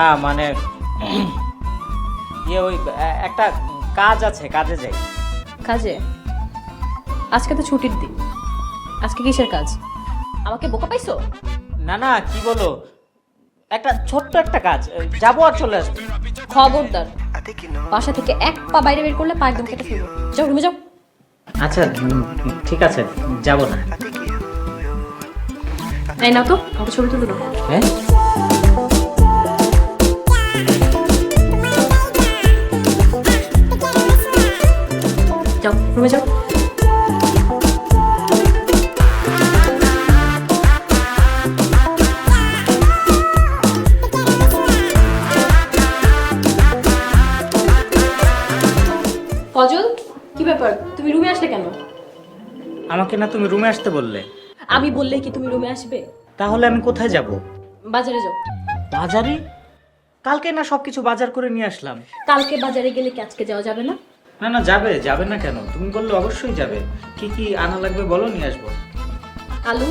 না মানে ইয়ে ওই একটা কাজ আছে কাজে যাই। কাজে? আজকে তো ছুটির দিন। আজকে কিসের কাজ? আমাকে বোকা পাইছো? না না কি বলো? একটা ছোট্ট একটা কাজ যাব আর চলে আসব। খবরদার। বাসা থেকে এক পা বাইরে বের করলে পা একদম কেটে ফেলব। যাও রুমে যাও। আচ্ছা ঠিক আছে যাব না। এই নাও তো আমাকে ছবি তুলে হ্যাঁ? রুমে যাও। ফজল কি ব্যাপার? তুমি রুমে আসলে কেন? আমাকে না তুমি রুমে আসতে বললে। আমি বললে কি তুমি রুমে আসবে? তাহলে আমি কোথায় যাব? বাজারে যাও। বাজারে? কালকে না সবকিছু বাজার করে নিয়ে আসলাম। কালকে বাজারে গেলে কি আজকে যাওয়া যাবে না? না না যাবে যাবে না কেন? তুমি বললে অবশ্যই যাবে। কি কি আনা লাগবে বলো নিয়ে আসব। আলু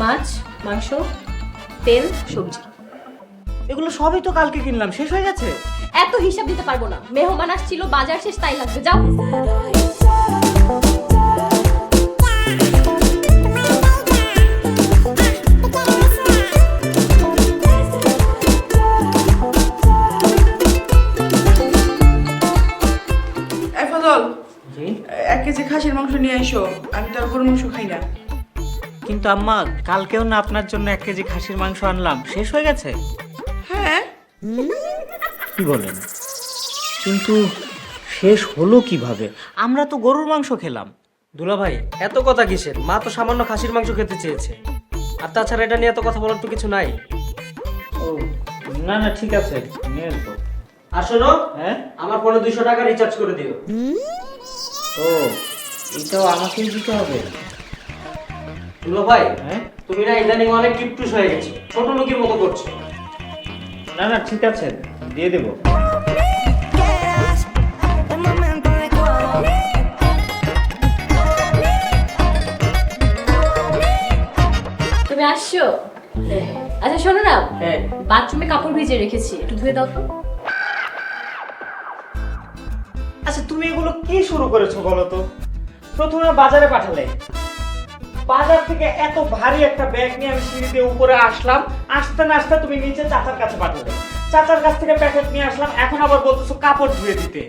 মাছ মাংস তেল সবজি। এগুলো সবই তো কালকে কিনলাম শেষ হয়ে গেছে? এত হিসাব দিতে পারব না। মেহমান আসছিল বাজার শেষ তাই লাগবে। যাও। নিয়ে আইসো আমি তো আর গরুর মাংস খাই না। কিন্তু আম্মা কালকেও না আপনার জন্য এক কেজি খাসির মাংস আনলাম। শেষ হয়ে গেছে? হ্যাঁ। কি বলেন? কিন্তু শেষ হলো কীভাবে? আমরা তো গরুর মাংস খেলাম। দুলা ভাই এত কথা কিসের? মা তো সামান্য খাসির মাংস খেতে চেয়েছে। আর তাছাড়া এটা নিয়ে এত কথা বলার তো কিছু নাই। ও না না ঠিক আছে নিয়ে আসব। আর শোনো হ্যাঁ? আমার ফোনে দুশো টাকা রিচার্জ করে দিও। ও এটাও আমাকেই দিতে হবে। দুলা ভাই হ্যাঁ? তুমি না ইদানিং অনেক কিপটুস হয়ে গেছো। ছোট লোকের মতো করছ। না না ঠিক আছে দিয়ে দেবো. তুমি আসছো? আচ্ছা শোনো না। হ্যাঁ। বাথরুমে কাপড় ভিজিয়ে রেখেছি একটু ধুয়ে দাও তো। আচ্ছা তুমি এগুলো কি শুরু করেছ বলো তো? প্রথমে বাজারে পাঠালে। বাজার থেকে এত ভারী একটা ব্যাগ নিয়ে আমি সিঁড়ি দিয়ে উপরে আসলাম। আসতে না আসতে তুমি নিচে চাচার কাছে পাঠালে। চাচার কাছ থেকে প্যাকেট নিয়ে আসলাম এখন আবার বলতেছো কাপড় ধুয়ে দিতে।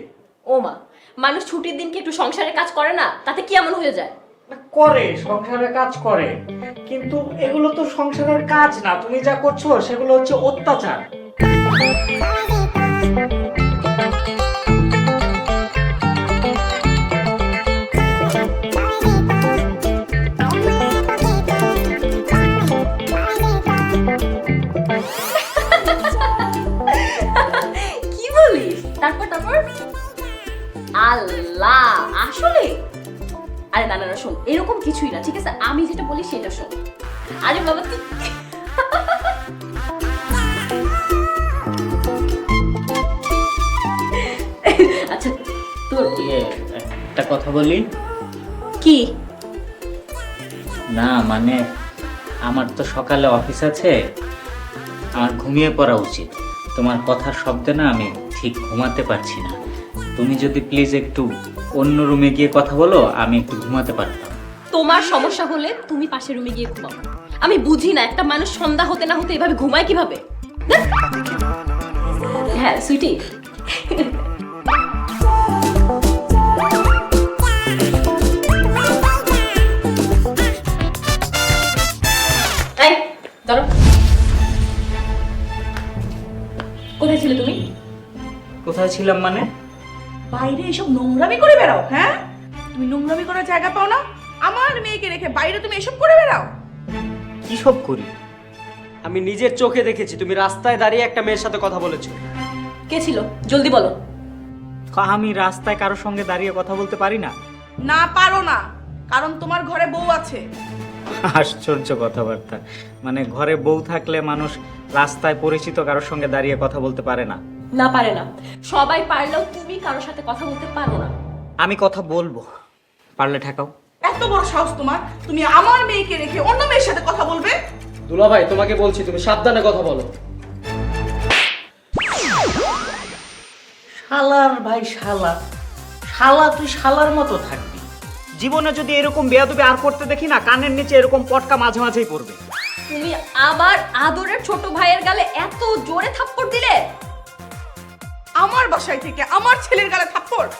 ও মা মানুষ ছুটির দিন কি একটু সংসারের কাজ করে না? তাতে কি এমন হয়ে যায়? করে সংসারের কাজ করে। কিন্তু এগুলো তো সংসারের কাজ না তুমি যা করছ সেগুলো হচ্ছে অত্যাচার। তারপর তারপর? আল্লাহ আসলে? আরে না না না শোন এরকম কিছুই না ঠিক আছে? আমি যেটা বলি সেটা শোন। আরে বাবা তুই আচ্ছা তোর ইয়ে একটা কথা বলি? কি? না মানে আমার তো সকালে অফিস আছে আমার ঘুমিয়ে পড়া উচিত। তোমার কথার শব্দে না আমি ঠিক ঘুমাতে পারছি না। তুমি যদি প্লিজ একটু অন্য রুমে গিয়ে কথা বলো আমি একটু ঘুমাতে পারতাম। তোমার সমস্যা হলে তুমি পাশের রুমে গিয়ে ঘুমাও। আমি বুঝি না একটা মানুষ সন্ধ্যা হতে না হতে এভাবে ঘুমায় কীভাবে? হ্যাঁ? সুইটি কোথায় ছিলাম মানে? বাইরে এসব নোংরামি করে বেড়াও হ্যাঁ? তুমি নোংরামি করার জায়গা পাও না? আমার মেয়েকে রেখে বাইরে তুমি এসব করে বেড়াও। কি সব করি? আমি নিজের চোখে দেখেছি তুমি রাস্তায় দাঁড়িয়ে একটা মেয়ের সাথে কথা বলেছ। কে ছিল? জলদি বলো। আমি রাস্তায় কারোর সঙ্গে দাঁড়িয়ে কথা বলতে পারি না? না পারো না কারণ তোমার ঘরে বউ আছে। আশ্চর্য কথাবার্তা। মানে ঘরে বউ থাকলে মানুষ রাস্তায় পরিচিত কারোর সঙ্গে দাঁড়িয়ে কথা বলতে পারে না। না পারে না। সবাই পারলেও তুমি কারোর সাথে কথা বলতে পারো না। আমি কথা বলব। পারলে ঠেকাও। এত বড় সাহস তোমার? তুমি আমার মেয়েকে রেখে অন্য মেয়ের সাথে কথা বলবে? দুলা ভাই তোমাকে বলছি তুমি সাবধানে কথা বলো। শালার ভাই শালা। শালা তুই শালার মতো থাকবি। জীবনে যদি এরকম বেয়াদবি আর করতে দেখি না কানের নিচে এরকম পটকা মাঝে মাঝেই পড়বে। তুমি আবার আদরের ছোট ভাইয়ের গালে এত জোরে থাপ্পড় দিলে? আমার বাসায় থেকে আমার ছেলের গালে থাপ্পড়।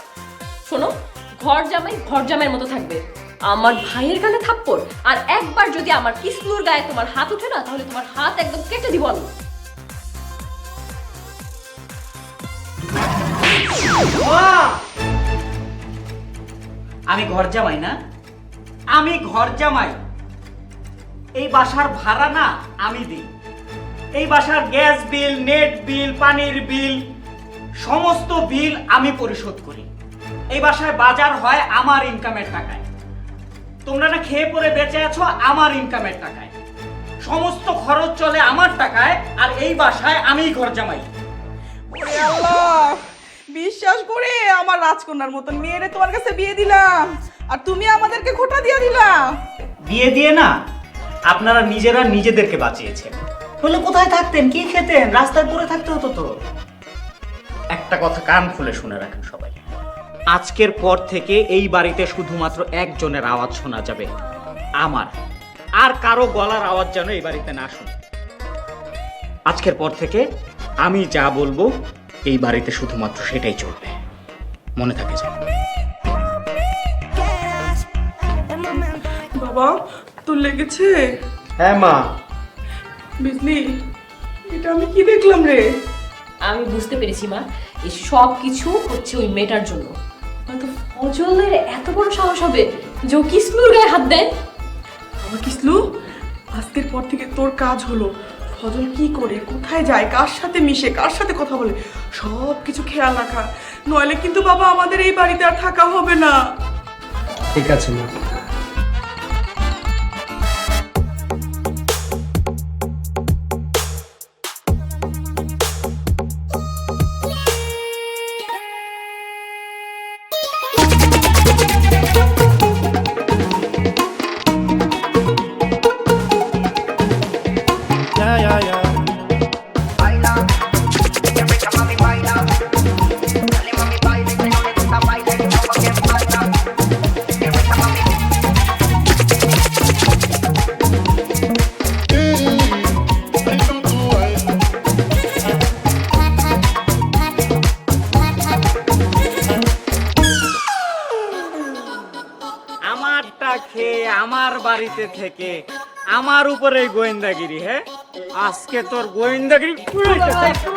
শোনো ঘর জামাই ঘর জামাইয়ের মতো থাকবে। আমার ভাইয়ের গালে থাপ্পড়। আর একবার যদি আমার কিসলুর গায়ে তোমার হাত উঠে না তাহলে তোমার হাত একদম কেটে দিব আমি। আমি ঘর জামাই না? আমি ঘর জামাই। এই বাসার ভাড়া না আমি দিই। এই বাসার গ্যাস বিল নেট বিল পানির বিল সমস্ত বিল আমি পরিশোধ করি। এই বাসায় বাজার হয় আমার ইনকামের টাকায়। তোমরা না খেয়ে পরে বেঁচে আছো আমার ইনকামের টাকায়। সমস্ত খরচ চলে আমার টাকায় আর এই বাসায় আমিই ঘর জামাই। ওরে আল্লাহ! বিশ্বাস করে আমার রাজকন্যার মতন মেয়েরে তোমার কাছে বিয়ে দিলাম। আর তুমি আমাদেরকে খোটা দিয়ে দিলা। বিয়ে দিয়ে না আপনারা নিজেরা নিজেদেরকে বাঁচিয়েছেন। বলে কোথায় থাকতেন? কি খেতেন? রাস্তায় পড়ে থাকতে হতো তো। একটা কথা কান খুলে শুনে রাখেন সবাই। আজকের পর থেকে এই বাড়িতে শুধুমাত্র একজনের আওয়াজ শোনা যাবে আমার। আর কারও গলার আওয়াজ যেন এই বাড়িতে না শুনে। আজকের পর থেকে আমি যা বলব এই বাড়িতে শুধুমাত্র সেটাই চলবে। মনে থাকে যেন। বাবা তোর লেগেছে? হ্যাঁ মা। বুঝলি এটা আমি কি দেখলাম রে? আমি বুঝতে পেরেছি মা এই সব কিছু হচ্ছে ওই মেয়েটার জন্য। হয়তো ফজলের এত বড় সাহস হবে যে ও কিসলুর গায়ে হাত দেয়? আমার কিসলু আজকের পর থেকে তোর কাজ হলো ফজল কি করে কোথায় যায় কার সাথে মিশে কার সাথে কথা বলে সব কিছু খেয়াল রাখা। নইলে কিন্তু বাবা আমাদের এই বাড়িতে আর থাকা হবে না। ঠিক আছে মা। আমার বাড়িতে থেকে আমার উপরে গোয়েন্দাগিরি হ্যাঁ? আজকে তোর গোয়েন্দাগিরি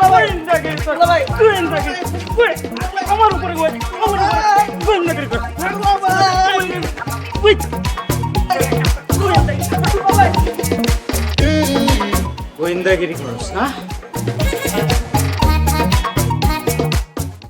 গোয়েন্দাগিরি গোয়েন্দাগিরি